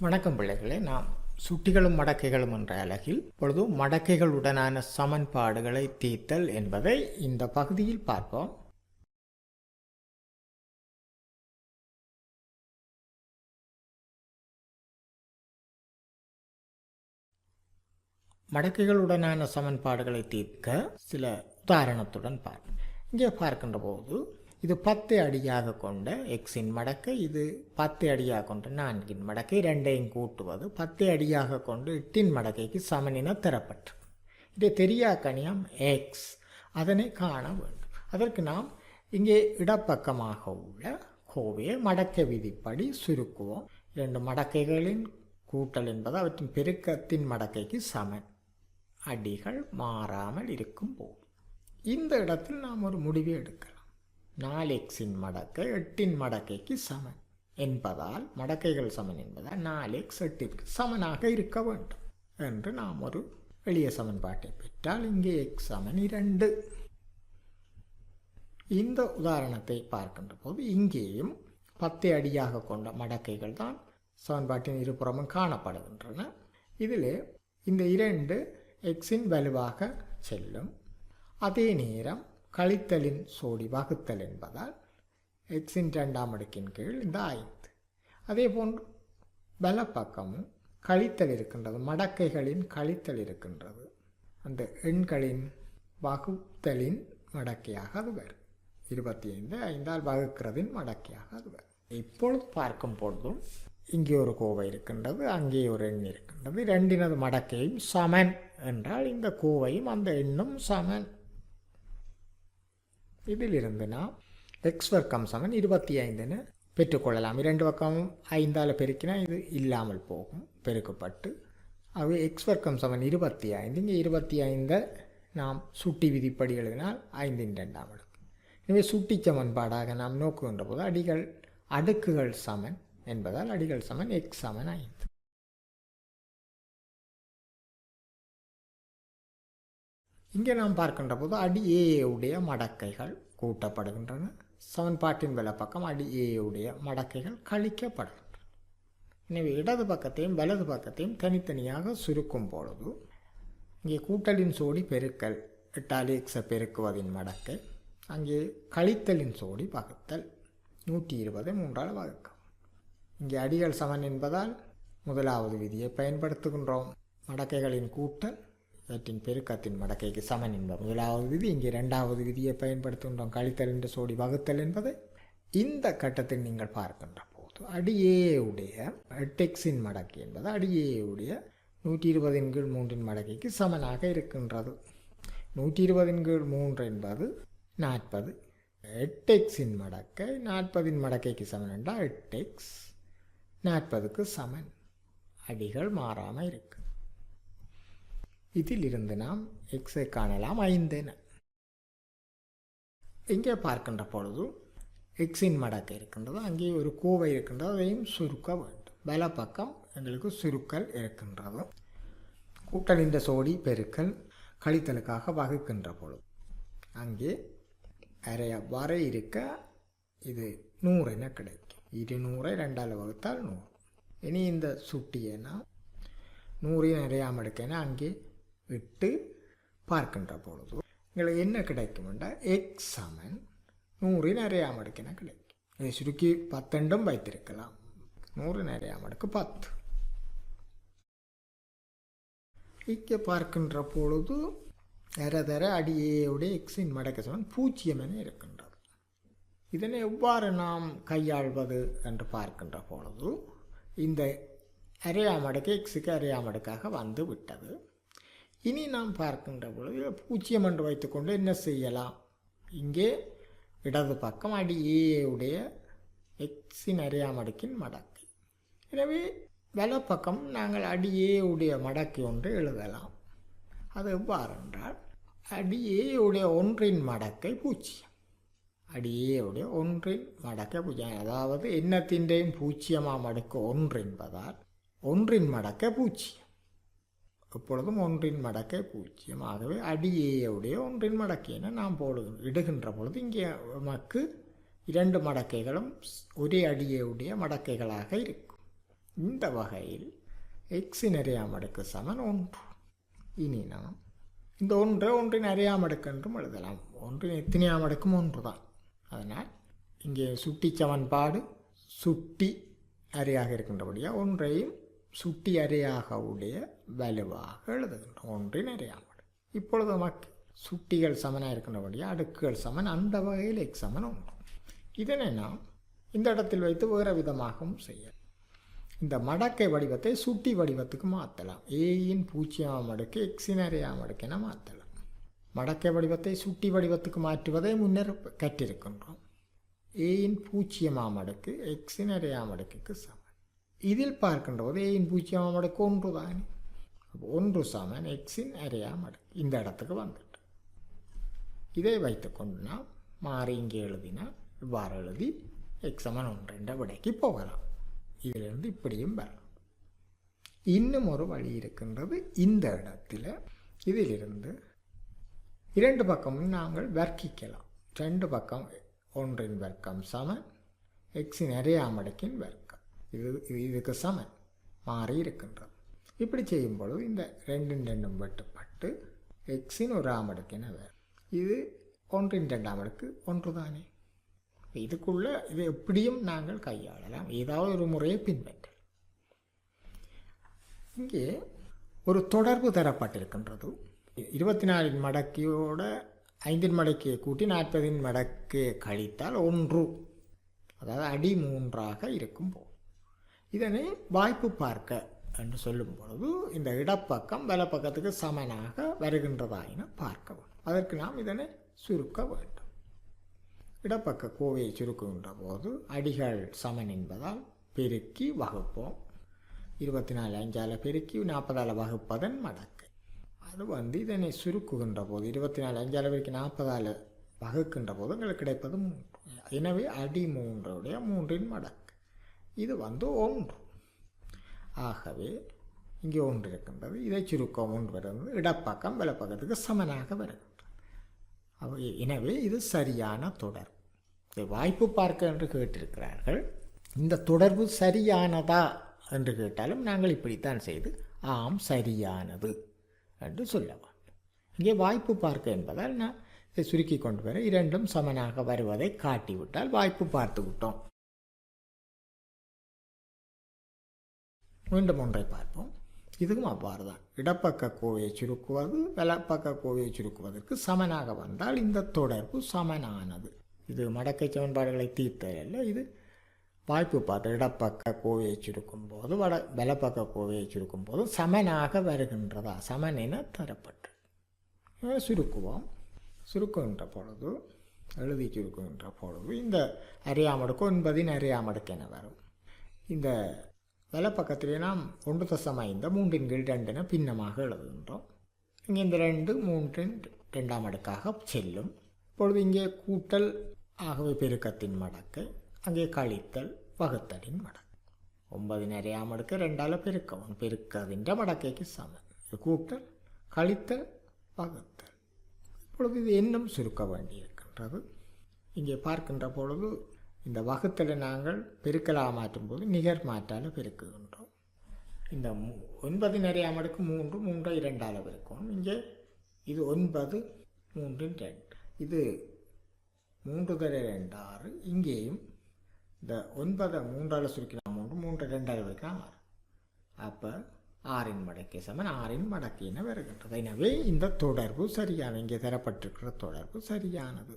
வணக்கம் பிள்ளைகளே. நாம் சுட்டிகளும் மடக்கைகளும் என்ற அழகில் பொழுது மடக்கைகளுடனான சமன்பாடுகளை தீர்த்தல் என்பதை இந்த பகுதியில் பார்ப்போம். மடக்கைகளுடனான சமன்பாடுகளை தீர்க்க சில உதாரணத்துடன் பார்ப்போம். இங்கே பார்க்கின்ற போது இது பத்து அடியாக கொண்ட எக்ஸின் மடக்கை இது பத்து அடியாக கொண்ட நான்கின் மடக்கை ரெண்டையும் கூட்டுவது பத்து அடியாக கொண்டு எட்டின் மடக்கைக்கு சமனின தரப்பட்டு இது தெரியா கணியம் எக்ஸ் அதனை காண வேண்டும். அதற்கு நாம் இங்கே இடப்பக்கமாக உள்ள கோவையை மடக்கை விதிப்படி சுருக்குவோம். இரண்டு மடக்கைகளின் கூட்டல் என்பது அவற்றின் பெருக்கத்தின் மடக்கைக்கு சமன். அடிகள் மாறாமல் இருக்கும் போது இந்த இடத்தில் நாம் ஒரு முடிவை எடுக்கலாம். நாலு எக்ஸின் மடக்கை எட்டின் மடக்கைக்கு சமன் என்பதால் மடக்கைகள் சமன் என்பதால் நாலு எக்ஸ் எட்டிற்கு சமனாக இருக்க வேண்டும் என்று நாம் ஒரு எளிய சமன்பாட்டை பெற்றால் இங்கே எக்ஸ் சமன் இரண்டு. இந்த உதாரணத்தை பார்க்கின்ற போது இங்கேயும் பத்து அடியாக கொண்ட மடக்கைகள் தான் சமன்பாட்டின் இருபுறமும் காணப்படுகின்றன. இதில் இந்த இரண்டு எக்ஸின் வலுவாக செல்லும். அதே நேரம் கழித்தலின் சோடி வகுத்தல் என்பதால் எக்ஸின் ரெண்டாம் அடுக்கின் கீழ் இந்த ஐந்து. அதே போன்று பலப்பக்கமும் கழித்தல் இருக்கின்றது மடக்கைகளின் கழித்தல் இருக்கின்றது. அந்த எண்களின் வகுத்தலின் மடக்கையாக அது வரும். இருபத்தி ஐந்து ஐந்தால் வகுக்கிறதின் மடக்கையாக அது வரும். இப்பொழுது பார்க்கும் பொழுதும் இங்கே ஒரு கோவை இருக்கின்றது அங்கே ஒரு எண் இருக்கின்றது. ரெண்டினது மடக்கையும் சமன் என்றால் இந்த கோவையும் அந்த எண்ணும் சமன். இதிலிருந்து நாம் எக்ஸ் வர்க்கம் சமன் இருபத்தி ஐந்துன்னு பெற்றுக்கொள்ளலாம். இரண்டு பக்கமும் ஐந்தால் பெருக்கினா இது இல்லாமல் போகும் பெருக்கப்பட்டு. அது எக்ஸ் வர்க்கம் சமன் இருபத்தி ஐந்து இங்கே இருபத்தி ஐந்தை நாம் சுட்டி விதிப்படி எழுதினால் ஐந்தின் ரெண்டாம் அடுக்கு. எனவே சுட்டி சமன்பாடாக நாம் நோக்குகின்ற போது அடிகள் அடுக்குகள் சமன் என்பதால் அடிகள் சமன் எக்ஸ் சமன் ஐந்து. இங்கே நாம் பார்க்கின்ற போது அடி ஏ மடக்கைகள் கூட்டப்படுகின்றன. சமன்பாட்டின் வில பக்கம் அடி ஏவுடைய மடக்கைகள் கழிக்கப்படுகின்றன. எனவே இடது பக்கத்தையும் வலது பக்கத்தையும் தனித்தனியாக சுருக்கும் பொழுது இங்கே கூட்டலின் சோடி பெருக்கல் எட்டால் எக்ஸை பெருக்குவதின் மடக்கை அங்கே கழித்தலின் சோடி பகுத்தல் நூற்றி இருபதை மூன்றால் வகுக்கும். இங்கே அடிகள் சமன் என்பதால் முதலாவது விதியை பயன்படுத்துகின்றோம். மடக்கைகளின் கூட்டல் இவற்றின் பெருக்கத்தின் மடக்கைக்கு சமன் என்பது முதலாவது விதி இங்கே இரண்டாவது விதியை பயன்படுத்துகின்றோம். கழித்தல் என்று சோடி வகுத்தல் என்பதை இந்த கட்டத்தில் நீங்கள் பார்க்கின்ற போது அடியே உடைய எட்டெக்ஸின் மடக்கை என்பது அடியே உடைய நூற்றி இருபதின் கீழ் மூன்றின் மடக்கைக்கு சமனாக இருக்கின்றது. நூற்றி இருபதின் கீழ் மூன்று என்பது நாற்பது. எட்டெக்ஸின் மடக்கை நாற்பதின் மடக்கைக்கு சமன் என்றால் எட்டெக்ஸ் நாற்பதுக்கு சமன். அடிகள் மாறாமல் இருக்குது இதிலிருந்து நாம் எக்ஸை காணலாம் ஐந்தென. இங்கே பார்க்கின்ற பொழுது எக்ஸின் மடக்கை இருக்கின்றது அங்கே ஒரு கோவை இருக்கின்றது அதையும் சுருக்க வேண்டும். பல பக்கம் எங்களுக்கு சுருக்கல் இருக்கின்றது. கூட்டலின்ற சோடி பெருக்கல் கழித்தலுக்காக வகுக்கின்ற பொழுது அங்கே அரைய வர இருக்க இது நூறு என கிடைக்கும். இருநூறை ரெண்டால் வகுத்தால் நூறு. இனி இந்த சுட்டியனா நூறையும் நிறையாமல் எடுக்கனா அங்கே விட்டு பார்க்கின்ற பொழுது எங்களுக்கு என்ன கிடைக்கும்டா எக்ஸ் சமன் நூறின் நிறையாமல் எடுக்கனா கிடைக்கும். இதை சுருக்கி பத்தெண்டும் வைத்திருக்கலாம். நூறு நிறையாமல் எடுக்க பத்து. இங்கே பார்க்கின்ற பொழுது தர தர அடியேயுடைய எக்ஸின் மடக்க சமன் பூஜ்ஜியம் என இருக்கின்றது. இதனை எவ்வாறு நாம் கையாள்வது என்று பார்க்கின்ற பொழுது இந்த அரையாமடுக்கு எக்ஸுக்கு அரையாமடுக்காக வந்து விட்டது. இனி நாம் பார்க்கின்ற பொழுது பூஜ்ஜியம் என்று வைத்துக்கொண்டு என்ன செய்யலாம்? இங்கே இடது பக்கம் அடி ஏவுடைய எக்ஸின் அரையாமடுக்கின் மடக்கு. எனவே வலப்பக்கம் நாங்கள் அடி ஏவுடைய மடக்கு ஒன்று எழுதலாம். அது எவ்வாறு என்றால் அடி ஏவுடைய ஒன்றின் மடக்கை பூஜ்ஜியம் அடி ஏவுடைய ஒன்றின் மடக்கை பூஜ்ஜியம் அதாவது எண்ணத்தின்றையும் பூஜ்ஜியமாம் மடக்கு ஒன்று என்பதால் ஒன்றின் மடக்கை பூஜ்ஜியம் எப்பொழுதும் ஒன்றின் மடக்கை பூஜ்ஜியம் ஆகவே அடி ஒன்றின் மடக்கையினை நாம் போடுகிறோம் இடுகின்ற பொழுது இங்கே நமக்கு இரண்டு மடக்கைகளும் ஒரே அடியுடைய மடக்கைகளாக இருக்கும். இந்த வகையில் எக்ஸின் அறியாமடுக்கு சமன் ஒன்று. இனி நாம் இந்த ஒன்றை ஒன்றின் அறியாமடுக்கு என்றும் எழுதலாம். ஒன்றின் எத்தனையாமடுக்கும் ஒன்று தான் அதனால் இங்கே சுட்டி சமன்பாடு சுட்டி அறியாக இருக்கின்றபடியாக ஒன்றையும் சுட்டி அறையாக உடைய வலுவாக எழுதுகின்றோம் ஒன்றின் அறியாமல் இப்பொழுது நமக்கு சுட்டிகள் சமனாக இருக்கின்றபடியாக அடுக்குகள் சமன் அந்த வகையில் எக்ஸமன் உண்டு. இதனை நாம் இந்த இடத்தில் வைத்து வேறு விதமாகவும் செய்யலாம். இந்த மடக்கை வடிவத்தை சுட்டி வடிவத்துக்கு மாற்றலாம். ஏயின் பூச்சியாம் அடுக்கு எக்ஸின் அறியாம என மாற்றலாம். மடக்கை வடிவத்தை சுட்டி வடிவத்துக்கு மாற்றுவதை முன்னர் கற்றிருக்கின்றோம். ஏயின் பூச்சியமாம் அடுக்கு எக்ஸின் அறியாம அடுக்குக்கு சமன் இதில் பார்க்கின்ற ஏயின் பூஜ்ஜியமாம் மடக்கு ஒன்று தானே ஒன்று சமன் எக்ஸின் அரையா மடக்கு இந்த இடத்துக்கு வந்துட்டு இதை வைத்துக்கொண்டு நாம் மாறி இங்கே எழுதினா இவ்வாறு எழுதி எக்ஸ் சமன் ஒன்று என்ற விடைக்கு போகலாம் இதிலிருந்து இப்படியும் வரலாம் இன்னும் ஒரு வழி இருக்கின்றது இந்த இடத்துல இதிலிருந்து இரண்டு பக்கமும் நாங்கள் வர்க்கிக்கலாம் ரெண்டு பக்கம் ஒன்றின் வர்க்கம் சமன் எக்ஸின் அரையா மடக்கின் வர்க்கம் இது இதுக்கு சம மாறி இருக்கின்றது இப்படி செய்யும் பொழுது இந்த ரெண்டும் ரெண்டும் வெட்டுப்பட்டு எக்ஸின் ஒரு ஆமடுக்கு ஆமடுக்கின வேறு? இது ஒன்றின் ரெண்டாம் அடுக்கு ஒன்று தானே இதுக்குள்ள இது எப்படியும் நாங்கள் கையாளலாம். ஏதாவது ஒரு முறையை பின்பற்றலாம். இங்கே ஒரு தொடர்பு தரப்பட்டிருக்கின்றது. இருபத்தி நாலின் மடக்கியோட ஐந்தின் மடக்கியை கூட்டி நாற்பதின் மடக்கையை கழித்தால் ஒன்று. அதாவது அடி மூன்றாக இருக்கும் போது. இதனை வாய்ப்பு பார்க்க என்று சொல்லும் பொழுது இந்த இடப்பக்கம் வலப்பக்கத்துக்கு சமனாக வருகின்றதாயின பார்க்க வேண்டும். அதற்கு நாம் இதனை சுருக்க வேண்டும். இடப்பக்க கோவையை சுருக்குகின்ற போது அடிகள் சமன் என்பதால் பெருக்கி வகுப்போம். இருபத்தி நாலு அஞ்சால் பெருக்கி நாற்பதால் வகுப்பதன் மடக்கு. அது வந்து இதனை சுருக்குகின்ற போது இருபத்தி நாலு அஞ்சால் பெருக்கி நாற்பதால் வகுக்கின்ற போது எங்களுக்கு கிடைப்பது மூன்று. எனவே அடி மூன்றுடைய மூன்றின் மடக்கு. இது வந்து ஒன்று. ஆகவே இங்கே ஒன்று இருக்கின்றது. இதை சுருக்கம் ஒன்று வருகிறது இடப்பக்கம் வலப்பக்கத்துக்கு சமனாக வருகின்றது. எனவே இது சரியான தொடர். வாய்ப்பு பார்க்க என்று கேட்டிருக்கிறார்கள். இந்த தொடர்பு சரியானதா என்று கேட்டாலும் நாங்கள் இப்படித்தான் செய்து ஆம் சரியானது என்று சொல்ல இங்கே வாய்ப்பு பார்க்க என்பதால் நான் இதை சுருக்கி கொண்டு வர இரண்டும் சமனாக வருவதை காட்டிவிட்டால் வாய்ப்பு பார்த்து விட்டோம். மீண்டும் ஒன்றை பார்ப்போம். இதுவும் அவ்வாறு தான் இடப்பக்க கோவையை சுருக்குவது வலப்பக்க கோவையை சுருக்குவதற்கு சமனாக வந்தால் இந்த தொடர்பு சமனானது. இது மடக்கை சமன்பாடுகளை தீர்த்ததல்ல இது வாய்ப்பு பார்த்து இடப்பக்க கோவையை சுருக்கும் போது வட வலப்பக்க கோவையை சுருக்கும் போது சமனாக வருகின்றதா? சமனென தரப்பட்டு. சுருக்குவோம். சுருக்குகின்ற பொழுது எழுதி சுருக்குகின்ற பொழுது இந்த அறியாமடுக்கு ஒன்பதின் அறியாமடுக்கு என வரும். இந்த வலப்பக்கத்திலே நாம் ஒன்று தசம் ஐந்து மூன்றின் கீழ் ரெண்டென பின்னமாக எழுதுகின்றோம். இங்கே இந்த ரெண்டு மூன்றின் ரெண்டாம் அடுக்காக செல்லும். இப்பொழுது இங்கே கூட்டல் ஆகவே பெருக்கத்தின் மடக்கு அங்கே கழித்தல் வகுத்தலின் மடக்கு. ஒன்பது நிறையாம் அடுக்கு ரெண்டால் பெருக்கவும் பெருக்கதின்ற மடக்கைக்கு சமம். இது கூட்டல் கழித்தல் வகுத்தல். இப்பொழுது இது இன்னும் சுருக்க வேண்டியிருக்கின்றது. இங்கே பார்க்கின்ற பொழுது இந்த வகுத்தலை நாங்கள் பெருக்கலாக மாற்றும் போது நிகர் மாற்றால் பெருக்குகின்றோம். இந்த ஒன்பது நிறைய மடக்கு மூன்று மூன்று இரண்டால் பெருக்கும் இங்கே இது ஒன்பது மூன்றின் ரெண்டு இது மூன்று தர ரெண்டு ஆறு. இங்கேயும் இந்த ஒன்பதை மூன்றால் சுருக்கினா மூன்று மூன்று ரெண்டால் பெருக்கினா ஆறு. அப்போ ஆறின் மடக்கை சமன் ஆறின் மடக்கின வருகின்றது எனவே இந்த தொடர்பு சரியான இங்கே தரப்பட்டிருக்கிற தொடர்பு சரியானது.